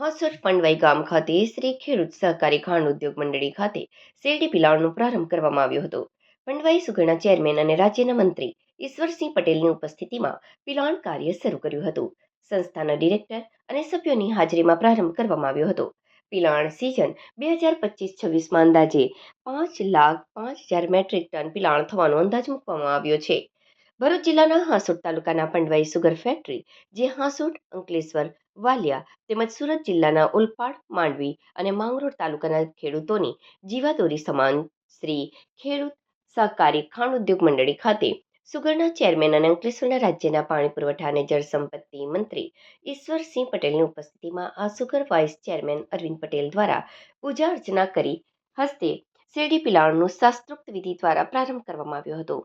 હાસોટ પંડવાઈ ગામ ખાતે શ્રી ખેડૂત સહકારી ખાંડ ઉદ્યોગ મંડળી ખાતે શેરડી પિલાણનો પ્રારંભ કરવામાં આવ્યો હતો. પંડવાઈ સુગરના ચેરમેન અને રાજ્યના મંત્રી ઈશ્વરસિંહ પટેલની ઉપસ્થિતિમાં પિલાણ કાર્ય શરૂ કર્યું હતું. સંસ્થાના ડિરેક્ટર અને સભ્યોની હાજરીમાં પ્રારંભ કરવામાં આવ્યો હતો. પિલાણ સિઝન બે હજાર પચીસ છવ્વીસમાં અંદાજે પાંચ લાખ પાંચ હજાર મેટ્રિક ટન પિલાણ થવાનો અંદાજ મૂકવામાં આવ્યો છે. ભરૂચ જિલ્લાના હાંસોટ તાલુકાના પંડવાઈ સુગર ફેક્ટરી, જે હાંસોટ, અંકલેશ્વર વાલિયા તેમજ સુરત જિલ્લાના ઉલપાડ, માંડવી અને માંગરોળ તાલુકાના ખેડૂતોની જીવાદોરી સમાન શ્રી ખેડૂત સહકારી ખાણ ઉદ્યોગ મંડળી ખાતે સુગરના ચેરમેન અને અંકલેશ્વરના રાજ્યના પાણી પુરવઠા અને જળ સંપત્તિ મંત્રી ઈશ્વરસિંહ પટેલની ઉપસ્થિતિમાં આ sugar vice chairman Arvind Patel દ્વારા પૂજા અર્ચના કરી હસ્તે શેરડી પિલાણનું શાસ્ત્રોક્ત વિધિ દ્વારા પ્રારંભ કરવામાં આવ્યો હતો.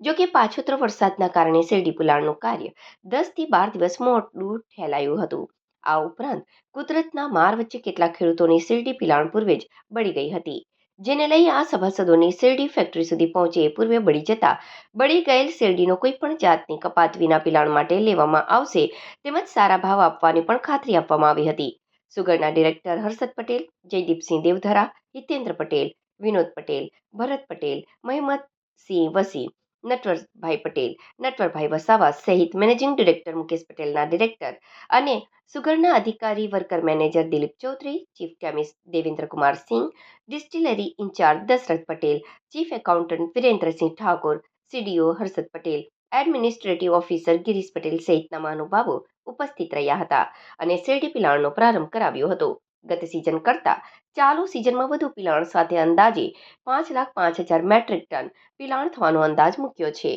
જો કે પાછોતરો વરસાદના કારણે શેરડી પિલાણનું કાર્ય દસથી બાર દિવસ મોડું ઠેલાયું હતું. આ ઉપરાંત કુદરતના માર વચ્ચે કેટલાક ખેડૂતોની શેરડી પિલાણ પૂર્વે જ બળી ગઈ હતી. જેને લઈ આ સભાસદોની શેરડી ફેક્ટરી સુધી પહોંચે પૂર્વે બળી જતા બળી ગયેલ શેરડીનો કોઈ પણ જાતની કપાત વિના પિલાણ માટે લેવામાં આવશે તેમજ સારા ભાવ આપવાની પણ ખાતરી આપવામાં આવી હતી. સુગરના ડિરેક્ટર હર્ષદ પટેલ, જયદીપસિંહ દેવધરા, હિતેન્દ્ર પટેલ, વિનોદ પટેલ, ભરત પટેલ મહેમદ સિંહ વસી નટવરભાઈ પટેલ નટવરભાઈ વસાવા સહિત મેનેજિંગ ડિરેક્ટર મુકેશ પટેલના ડિરેક્ટર અને સુગરના અધિકારી worker manager Dilip Chaudhary chief chemist Devendrakumar Singh distillery in-charge Dashrath Patel chief accountant Virendrasinh Thakor CDO Harshad Patel administrative officer Girish Patel સહિતના મહાનુભાવો ઉપસ્થિત રહ્યા હતા અને શેરડી પિલાણનો પ્રારંભ કરાવ્યો હતો. ગત સિઝન કરતાં ચાલુ સિઝનમાં વધુ પિલાણ સાથે અંદાજે પાંચ લાખ પાંચ હજાર મેટ્રિક ટન પિલાણ થવાનો અંદાજ મૂક્યો છે.